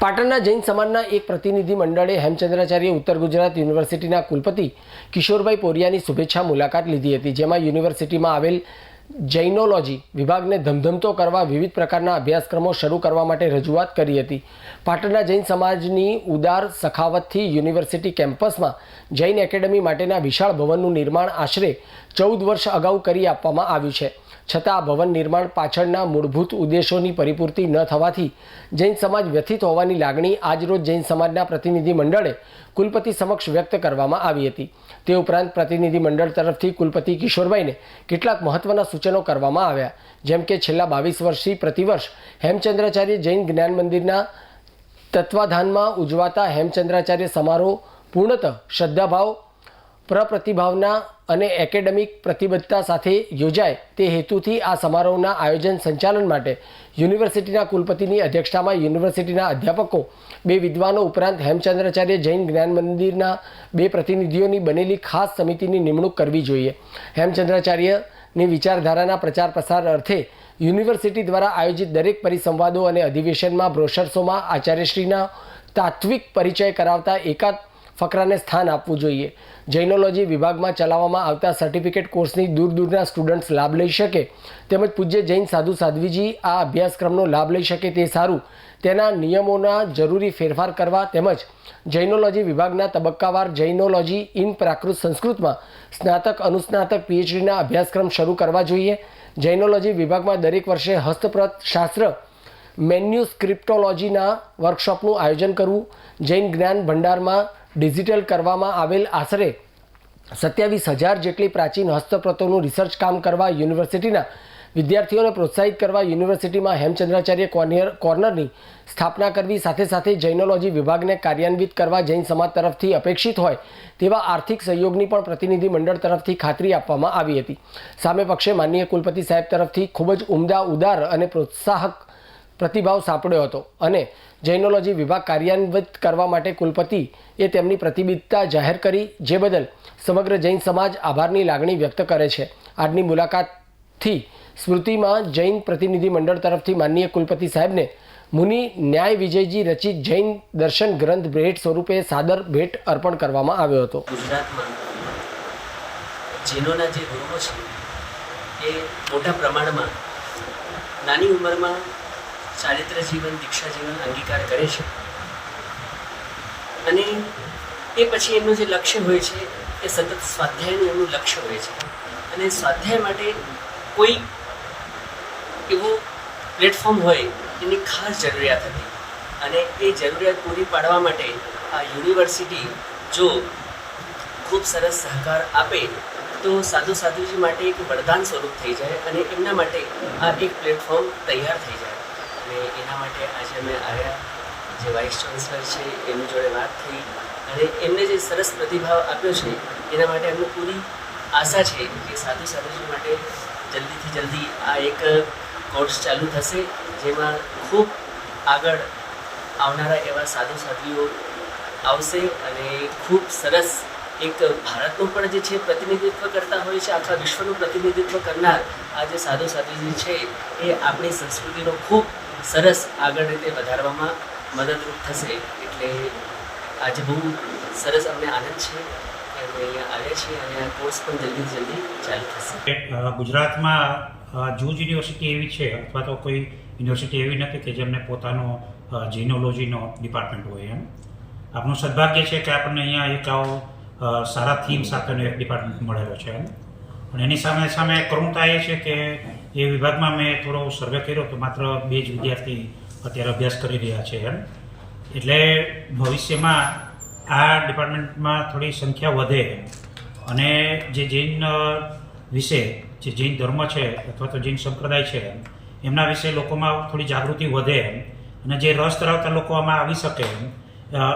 પાટણના જૈન સમાજના એક પ્રતિનિધિ મંડળે હેમચંદ્રાચાર્ય ઉત્તર ગુજરાત યુનિવર્સિટીના કુલપતિ કિશોરભાઈ પોરિયાની શુભેચ્છા મુલાકાત લીધી હતી, જેમાં યુનિવર્સિટીમાં આવેલ જૈનોલોજી વિભાગને ધમધમતો કરવા વિવિધ પ્રકારના અભ્યાસક્રમો શરૂ કરવા માટે રજૂઆત કરી હતી. પાટણના જૈન સમાજની ઉદાર સખાવતથી યુનિવર્સિટી કેમ્પસમાં જૈન એકેડમી માટેના વિશાળ ભવનનું નિર્માણ આશરે ચૌદ વર્ષ અગાઉ કરી આપવામાં આવ્યું છે. છતાં આ ભવન નિર્માણ પાછળના મૂળભૂત ઉદ્દેશોની પરિપૂર્તિ ન થવાથી જૈન સમાજ વ્યથિત હોવાની લાગણી આજરોજ જૈન સમાજના પ્રતિનિધિ મંડળે કુલપતિ સમક્ષ વ્યક્ત કરવામાં આવી હતી. તે ઉપરાંત પ્રતિનિધિ મંડળ તરફથી કુલપતિ કિશોરભાઈને કેટલાક મહત્વના સૂચનો કરવામાં આવ્યા, જેમ કે છેલ્લા બાવીસ વર્ષથી પ્રતિવર્ષ હેમચંદ્રાચાર્ય જૈન જ્ઞાન મંદિરના તત્વાધાનમાં ઉજવાતા હેમચંદ્રાચાર્ય સમારોહ પૂર્ણતઃ શ્રદ્ધાભાવ પ્રપ્રતિભાવના અને એકેડેમિક પ્રતિબદ્ધતા સાથે યોજાય તે હેતુથી આ સમારોહના આયોજન સંચાલન માટે યુનિવર્સિટીના કુલપતિની અધ્યક્ષતામાં યુનિવર્સિટીના અધ્યાપકો, બે વિદ્વાનો ઉપરાંત હેમચંદ્રાચાર્ય જૈન જ્ઞાન મંદિરના બે પ્રતિનિધિઓની બનેલી ખાસ સમિતિની નિમણૂક કરવી જોઈએ. હેમચંદ્રાચાર્યની વિચારધારાના પ્રચાર પ્રસાર અર્થે યુનિવર્સિટી દ્વારા આયોજિત દરેક પરિસંવાદો અને અધિવેશનમાં બ્રોશર્સોમાં આચાર્યશ્રીના તાત્વિક પરિચય કરાવતા એકાદ ફકરાને સ્થાન આપવું જોઈએ. જૈનોલોજી વિભાગમાં ચલાવવામાં આવતા સર્ટિફિકેટ કોર્સની દૂર દૂરના સ્ટુડન્ટ્સ લાભ લઈ શકે. તેમજ પૂજ્ય જૈન સાધુ સાધ્વીજી આ અભ્યાસક્રમનો લાભ લઈ શકે તે સારું. તેના નિયમોના જરૂરી ફેરફાર કરવા તેમજ જૈનોલોજી વિભાગના તબક્કાવાર જૈનોલોજી ઇન પ્રાકૃત સંસ્કૃતમાં સ્નાતક, અનુસ્નાતક પીએચડીના અભ્યાસક્રમ શરૂ કરવા જોઈએ. જૈનોલોજી વિભાગમાં દરેક વર્ષે હસ્તપ્રત શાસ્ત્ર, મેન્યુસ્ક્રિપ્ટોલોજીના વર્કશોપનું આયોજન કરવું. જૈન જ્ઞાન ભંડારમાં ડિજિટલ કરવામાં આવેલ આશરે સત્યાવીસ હજાર જેટલી પ્રાચીન હસ્તપ્રતોનું રિસર્ચ કામ કરવા યુનિવર્સિટીના વિદ્યાર્થીઓને પ્રોત્સાહિત કરવા યુનિવર્સિટીમાં હેમચંદ્રાચાર્ય કોર્નિયર કોર્નરની સ્થાપના કરવી, સાથે સાથે જૈનોલોજી વિભાગને કાર્યાન્વિત કરવા જૈન સમાજ તરફથી અપેક્ષિત હોય તેવા આર્થિક સહયોગની પણ પ્રતિનિધિ મંડળ તરફથી ખાતરી આપવામાં આવી હતી. સામે પક્ષે માનનીય કુલપતિ સાહેબ તરફથી ખૂબ જ ઉમદા, ઉદાર અને પ્રોત્સાહક પ્રતિભાવ સાંપડ્યો હતો અને જૈનોલોજી વિભાગ કાર્યાન્વિત કરવા માટે કુલપતિ એ તેમની પ્રતિબદ્ધતા જાહેર કરી, જે બદલ સમગ્ર જૈન સમાજ આભારની લાગણી વ્યક્ત કરે છે. આજની મુલાકાતથી સ્મૃતિમાં જૈન પ્રતિનિધિ મંડળ તરફથી માનનીય કુલપતિ સાહેબને મુનિ ન્યાય વિજયજી રચિત જૈન દર્શન ગ્રંથ ભેટ સ્વરૂપે સાદર ભેટ અર્પણ કરવામાં આવ્યો હતો. જૈનોના જે ગુરુઓ છે, એ મોટા પ્રમાણમાં નાની ઉંમરમાં ચારિત્ર જીવન, દીક્ષા જીવન અંગીકાર કરે છે. અને એ પછી એમનું જે લક્ષ્ય હોય છે, એ સતત સ્વાધ્યાયનું એમનું લક્ષ્ય હોય છે. અને સ્વાધ્યાય માટે કોઈ એવું પ્લેટફોર્મ હોય, એની ખાસ જરૂરિયાત હતી. અને એ જરૂરિયાત પૂરી પાડવા માટે આ યુનિવર્સિટી જો ખૂબ સરસ સહકાર આપે, તો સાધુ સાધુજી માટે એક વરદાન સ્વરૂપ થઈ જાય અને એમના માટે આ એક પ્લેટફોર્મ તૈયાર થઈ જાય. અને એના માટે આજે અમે આવ્યા. જે વાઇસ ચાન્સલર છે એમની જોડે વાત થઈ અને એમને જે સરસ પ્રતિભાવ આપ્યો છે, એના માટે અમને પૂરી આશા છે કે સાધુ સાધુજી માટે જલ્દીથી જલ્દી આ એક કોર્સ ચાલુ થશે, જેમાં ખૂબ આગળ આવનારા એવા સાધુ સાધુઓ આવશે અને ખૂબ સરસ એક ભારતનું પણ જે છે પ્રતિનિધિત્વ કરતા હોય છે, આખા વિશ્વનું પ્રતિનિધિત્વ કરનાર આ જે સાધુ સાધુજી છે, એ આપણી સંસ્કૃતિનો ખૂબ સરસ આગળ રીતે વધારવામાં મદદરૂપ થશે એટલે આજે બહુ સરસ અમને આનંદ છે અહીંયા આવ્યા છીએ અને કોર્સ પણ જલ્દી જલ્દી ચાલુ થશે. ગુજરાતમાં જૂજ યુનિવર્સિટી એવી છે અથવા તો કોઈ યુનિવર્સિટી એવી નથી કે જેમને પોતાનો જીનોલોજીનો ડિપાર્ટમેન્ટ હોય એમ. આપનું સદભાગ્ય છે કે આપણને અહીંયા એક આવો સારા થીમ સાથેનો એક ડિપાર્ટમેન્ટ મળેલો છે એમ. અને એની સામે સામે કરુણતા એ છે કે એ વિભાગમાં મેં થોડો સર્વે કર્યો તો માત્ર બે જ વિદ્યાર્થી અત્યારે અભ્યાસ કરી રહ્યા છે એમ. એટલે ભવિષ્યમાં આ ડિપાર્ટમેન્ટમાં થોડી સંખ્યા વધે અને જે જૈન વિશે જે જૈન ધર્મ છે અથવા તો જૈન સંપ્રદાય છે એમના વિશે લોકોમાં થોડી જાગૃતિ વધે અને જે રસ ધરાવતા લોકો આમાં આવી શકે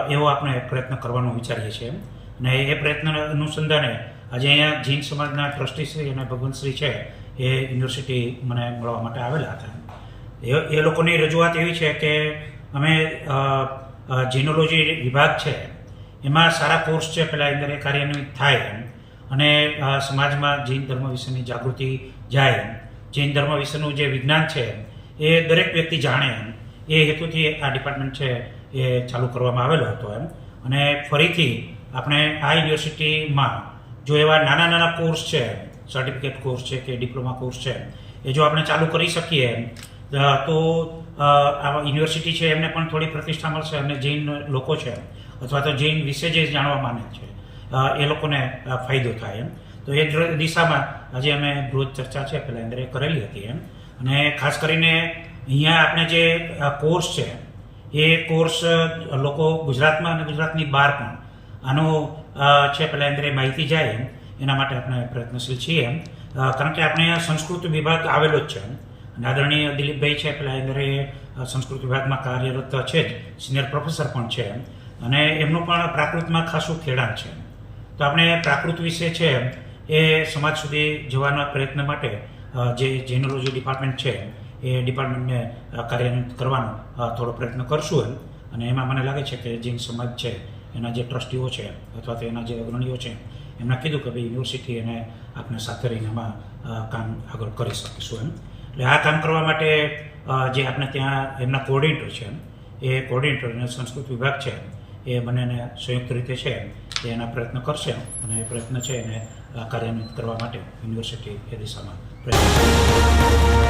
એવો આપણે પ્રયત્ન કરવાનો વિચારીએ છીએ અને એ પ્રયત્ન અનુસંધાને આજે અહીંયા જૈન સમાજના ટ્રસ્ટીશ્રી અને ભગવંતશ્રી છે એ યુનિવર્સિટી મને મળવા માટે આવેલા હતા. એ એ લોકોની રજૂઆત એવી છે કે અમે જીનોલોજી વિભાગ છે, એમાં સારા કોર્સ છે, પેલા અંદર એ કાર્યાન્વિત થાય એમ. અને સમાજમાં જૈન ધર્મ વિશેની જાગૃતિ જાય એમ. જૈન ધર્મ વિશેનું જે વિજ્ઞાન છે, એ દરેક વ્યક્તિ જાણે એમ. એ હેતુથી આ ડિપાર્ટમેન્ટ છે, એ ચાલુ કરવામાં આવેલો હતો એમ. અને ફરીથી આપણે આ યુનિવર્સિટીમાં જો એવા નાના નાના કોર્સ છે સર્ટિફિકેટ કોર્સ છે કે ડિપ્લોમા કોર્સ છે. એ જો આપણે ચાલુ કરી શકીએ તો આ યુનિવર્સિટી છે, એમને પણ થોડી પ્રતિષ્ઠા મળશે અને જૈન લોકો છે, અથવા તો જૈન વિશે જે જાણવા માને છે એ લોકોને ફાયદો થાય એમ. તો એ દિશામાં આજે અમે બૃહદ ચર્ચા છે પહેલાં અંદર કરેલી હતી એમ. અને ખાસ કરીને અહીંયા આપણે જે કોર્સ છે, એ કોર્સ લોકો ગુજરાતમાં અને ગુજરાતની બહાર પણ આનો છે પહેલાં અંદર માહિતી જાય એમ. એના માટે આપણે પ્રયત્નશીલ છીએ. કારણ કે આપણે સંસ્કૃત વિભાગ આવેલો જ છે. અને આદરણીય દિલીપભાઈ છે, પેલા અંદર એ સંસ્કૃત વિભાગમાં કાર્યરત છે જ. સિનિયર પ્રોફેસર પણ છે. અને એમનું પણ પ્રાકૃતમાં ખાસું ખેડાણ છે. તો આપણે પ્રાકૃત વિશે છે, એ સમાજ સુધી જવાના પ્રયત્ન માટે જે જેનોલોજી ડિપાર્ટમેન્ટ છે, એ ડિપાર્ટમેન્ટને કાર્યાન્વિત કરવાનો થોડો પ્રયત્ન કરશું. એમ અને એમાં મને લાગે છે કે જૈન સમાજ છે, એના જે ટ્રસ્ટીઓ છે, અથવા તો એના જે અગ્રણીઓ છે એમણે કીધું કે ભાઈ યુનિવર્સિટી એને આપણે સાથે રહીને એમાં કામ આગળ કરી શકીશું એમ એટલે આ કામ કરવા માટે જે આપણે ત્યાં એમના કોઓર્ડિનેટર છે એમ, એ કોઓર્ડિનેટર અને સંસ્કૃત વિભાગ છે એ બંનેને સંયુક્ત રીતે છે એ એના પ્રયત્ન કરશે અને એ પ્રયત્ન છે એને કાર્યાન્વિત કરવા માટે યુનિવર્સિટી એ દિશામાં પ્રયત્ન.